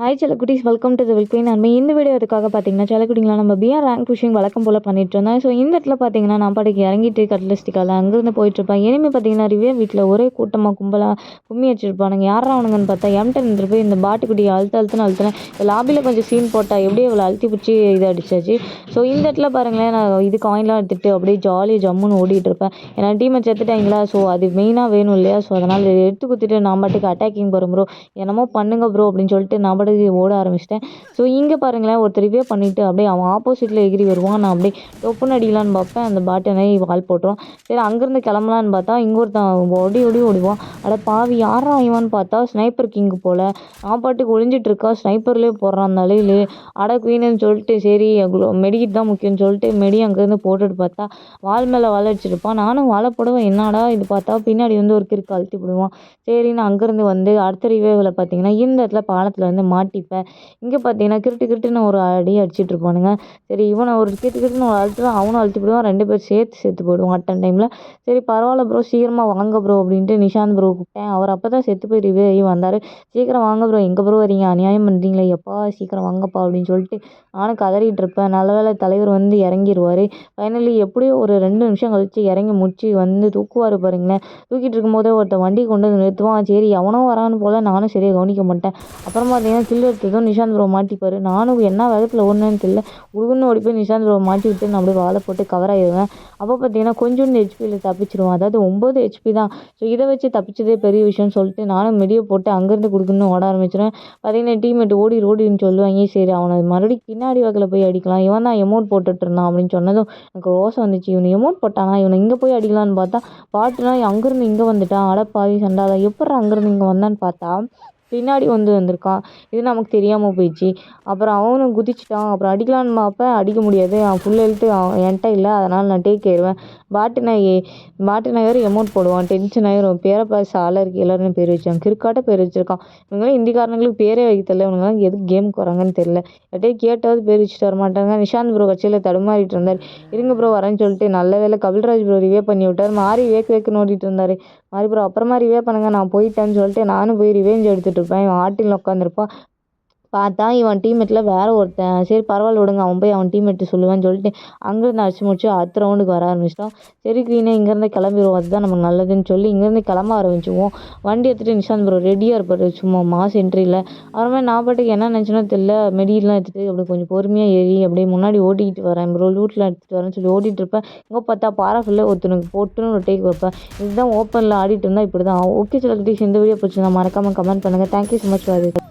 Hi செலக்குட்டிஸ் welcome to the வில்குயின் நம்ம இந்த வீடியோ அதுக்காக பார்த்தீங்கன்னா செலக்குட்டிங்களா நம்ம பிஆர் ரேங்க் புஷிங் வழக்கம் போல் பண்ணிட்டு இருந்தோம். ஸோ இந்த இடத்துல பார்த்தீங்கன்னா நான் பாட்டுக்கு இறங்கிட்டு கட்லிஸ்டிக்கால அங்கேருந்து போயிட்டுருப்பேன் இனிமே பார்த்தீங்கன்னா ரிவே வீட்டில் ஒரே கூட்டமாக கும்பலாக கும்மி அடிச்சிருப்பானுங்க யாரா அவனுங்கன்னு பார்த்தா எம்டன் இருந்துட்டு போய் இந்த பாட்டுக்குட்டியை அழுத்த அழுத்துன்னு அழுத்துனேன். லாபியில் கொஞ்சம் சீன் போட்டால் எப்படியே இவ்வளோ அழுத்தி பிடிச்சி இது அடிச்சாச்சு? ஸோ இந்த இடத்துல பாருங்களேன் நான் இது காயின்லாம் எடுத்துகிட்டு அப்படியே ஜாலியாக ஜம்முன்னு ஓடிட்டு இருப்பேன். ஏன்னா டீமை செத்துட்டாங்களா? ஸோ அது மெயினாக வேணும் இல்லையா? ஸோ அதனால் எடுத்து குத்திட்டு நான் பாட்டுக்கு அட்டாக்கிங் போகிறோம் ப்ரோ என்னமோ பண்ணுங்க ப்ரோ அப்படின்னு சொல்லிட்டு நான் பாட்டுக்கு ஓட ஆரம்பிச்சிட்டேன். ஸோ இங்கே பாருங்களேன் ஒருத்தர் ரிவ்யூ பண்ணிவிட்டு அப்படியே அவன் ஆப்போசிட்டில் எகிரி வருவான். நான் அப்படியே டொப்புன்னு அடிக்கலான்னு பார்ப்பேன். அந்த பாட்டனை வால் போட்டுரும் சரி அங்கேருந்து கிளம்பலான்னு பார்த்தா இங்கே ஒருத்தன் ஓடி ஓடி ஓடுவான். அட பாவி யாரா இவன்னு பார்த்தா? ஸ்னைப்பர் கிங்கு போல். நான் பாட்டுக்கு ஒளிஞ்சிட்டு இருக்கா ஸ்னைப்பர்லேயே போடுறான் அந்த அலையிலே அட குயின்னு சொல்லிட்டு சரி மெடிக்கிட்டு தான் முக்கியம்னு சொல்லிட்டு மெடி அங்கேருந்து போட்டுட்டு பார்த்தா வால் மேலே வாழை அடிச்சிருப்பான். நானும் வாழை போடுவேன் என்னடா இது பார்த்தா? பின்னாடி வந்து ஒரு கிறுக்கு அழுத்தி விடுவான். சரின்னு அங்கேருந்து வந்து அடுத்த ரிவேவில் பார்த்தீங்கன்னா இந்த இடத்துல பாலத்தில் வந்து மாட்டிப்பேன். இங்கே பார்த்தீங்கன்னா கிருட்டு கிருட்டுன்னு ஒரு அடி அடிச்சிட்டு இருப்பானுங்க. சரி இவனை ஒரு கிட்டு கிட்டுன்னு ஒரு அழுத்துவான் அவனும் அழுத்தி போடுவான். ரெண்டு பேரும் சேர்த்து சேர்த்து போயிடுவோம் அட்டன் டைமில். சரி பரவாயில்ல ப்ரோ சீக்கிரமாக வாங்க ப்ரோ அப்படின்ட்டு நிஷாந்த் ப்ரோ கூப்பிட்டேன். அவர் அப்போ தான் செத்து போய் ரிவே ஆகி வந்தார். சீக்கிரம் வாங்க ப்ரோ எங்கே ப்ரோ வரீங்க? அநியாயம் பண்ணுறீங்களே எப்பா சீக்கிரம் வாங்கப்பா அப்படின்னு சொல்லிட்டு நானும் கதறிட்டு இருப்பேன். நல்ல வேலை தலைவர் வந்து இறங்கிடுவார் ஃபைனலி எப்படியோ ஒரு ரெண்டு நிமிஷம் கழிச்சு இறங்கி முடிச்சு வந்து தூக்குவார் பாருங்களேன். தூக்கிட்டு இருக்கும்போதே ஒருத்தன் வண்டி கொண்டு வந்து நிறுத்துவான். சரி எவனோ வரான்னு போல் நானும் சரியாக கவனிக்க மாட்டேன். அப்புறம் பார்த்தீங்கன்னா சில்லு எடுத்ததும் நிஷாந்த் ப்ரோ மாட்டிப்பார். நானும் என்ன வேகத்தில் ஓடுனேன்னு தெரியல. உழுகுன்னு ஓடி போய் நிஷாந்த் ப்ரோ மாட்டி விட்டு நான் அப்படியே வாழை போட்டு கவர் ஆகிடுவேன் அப்போ பார்த்தீங்கன்னா கொஞ்சோண்டு ஹெச்பியில் தப்பிச்சிருவோம் அதாவது ஒம்பது ஹெச்பி தான். ஸோ இதை வச்சு தப்பிச்சதே பெரிய விஷயம்னு சொல்லிட்டு நானும் மெடியை போட்டு அங்கேருந்து கொடுக்கணும்னு ஓட ஆரம்பிச்சிடுவேன் பார்த்தீங்கன்னா டீம்மேட் ஓடி ஓடின்னு சொல்லுவாங்க. சரி அவனை மறுபடியும் பின்னாடி வகையில் போய் அடிக்கலாம். இவன் தான் எமௌண்ட் போட்டுட்டு இருந்தான் அப்படின்னு சொன்னதும் எனக்கு ரோசம் வந்துச்சு. இவனை எமௌண்ட் போட்டானா இவனை இங்கே போய் அடிக்கலான்னு பார்த்தா பாட்டுனா அங்கேருந்து இங்கே வந்துட்டான். அடப்பாவி சண்டாதான் எப்படி அங்கேருந்து இங்கே வந்தான்னு பார்த்தா பின்னாடி வந்து வந்திருக்கான் இது நமக்கு தெரியாமல் போயிடுச்சு. அப்புறம் அவனும் குதிச்சிட்டான். அப்புறம் அடிக்கலான்னு பார்ப்பேன் அடிக்க முடியாது. அவன் ஃபுல் ஹெல்த்து அவன் என்கிட்ட இல்லை. அதனால் நான் டேக் ஆயிடுவேன் பாட்டு நாய் பாட்டு நாயர் எமௌண்ட் போடுவான். டென்ஷன் ஆயிரும். பேரை பாஸ் ஆளருக்கு எல்லாரும் பேர் வச்சாங்க கிறுக்காட்ட பேர் வச்சிருக்கான். இவங்களாம் இந்திக்காரங்களுக்கு பேரே வைக்க தெரியல. இவங்களாம் எதுக்கு கேமுக்கு வராங்கன்னு தெரியல. எட்டே கேட்டாவது பேர் வச்சுட்டு வர மாட்டாங்க. நிஷாந்த் ப்ரோ கட்சியில் தடுமாறிட்டு இருந்தார். இருங்க ப்ரோ வரேன்னு சொல்லிட்டு நல்ல வேலை கபில்ராஜ் ப்ரோ ரிவே பண்ணி விட்டார். மாறி வேக்கு வேக்குன்னு ஓடிட்டு இருந்தார். மாறி ப்ரோ அப்புறமா ரிவே பண்ணுங்க. நான் போயிட்டேன்னு சொல்லிட்டு நானும் போய் ரிவேஞ்ச் எடுத்துகிட்டு உட்காந்துருப்பேன் இவன் ஆட்டில் உட்காந்துருப்பான் பார்த்தா இவன் டீம்மேட்டில் வேற ஒருத்தன். சரி பரவாயில்ல விடுங்க அவன் போய் அவன் டீம்மேட்டு சொல்லுவான்னு சொல்லிட்டு அங்கேருந்து அடிச்சு முடிச்சு அடுத்த ரவுண்டுக்கு வர ஆரம்பிச்சிட்டோம். சரி க்ரீனே இங்கேருந்து கிளம்பிடுவோம் அதுதான் நமக்கு நல்லதுன்னு சொல்லி இங்கேருந்து கிளம்ப ஆரம்பிச்சுவோம் வண்டி எடுத்துகிட்டு நிஷாந்த் ப்ரோ ரெடியாக இருப்பார். சும்மா மாஸ் என்ட்ரியில் அப்புறமே நான் பாட்டுக்கு என்ன நினச்சேனோ தெரியல. மெடியெலாம் எடுத்துகிட்டு அப்படி கொஞ்சம் பொறுமையாக ஏறி அப்படியே முன்னாடி ஓட்டிக்கிட்டு வரேன் ப்ரோ லூட்லாம் எடுத்துகிட்டு வரேன்னு சொல்லி ஓட்டிகிட்டு இருப்பேன். இங்கே பார்த்தா பாரா ஃபுல்லாக ஒருத்தனுக்கு போட்டுன்னு ஒரு டேக் வைப்பேன். இதுதான் ஓப்பனில் ஆடிட்டு இருந்தால் இப்படி தான் ஓகே சில குட்டீஸ் இந்த வீடியோ பிடிச்சிருந்தா மறக்காமல் கமெண்ட் பண்ணுங்கள் தேங்க்யூ ஸோ மச் ஃபார்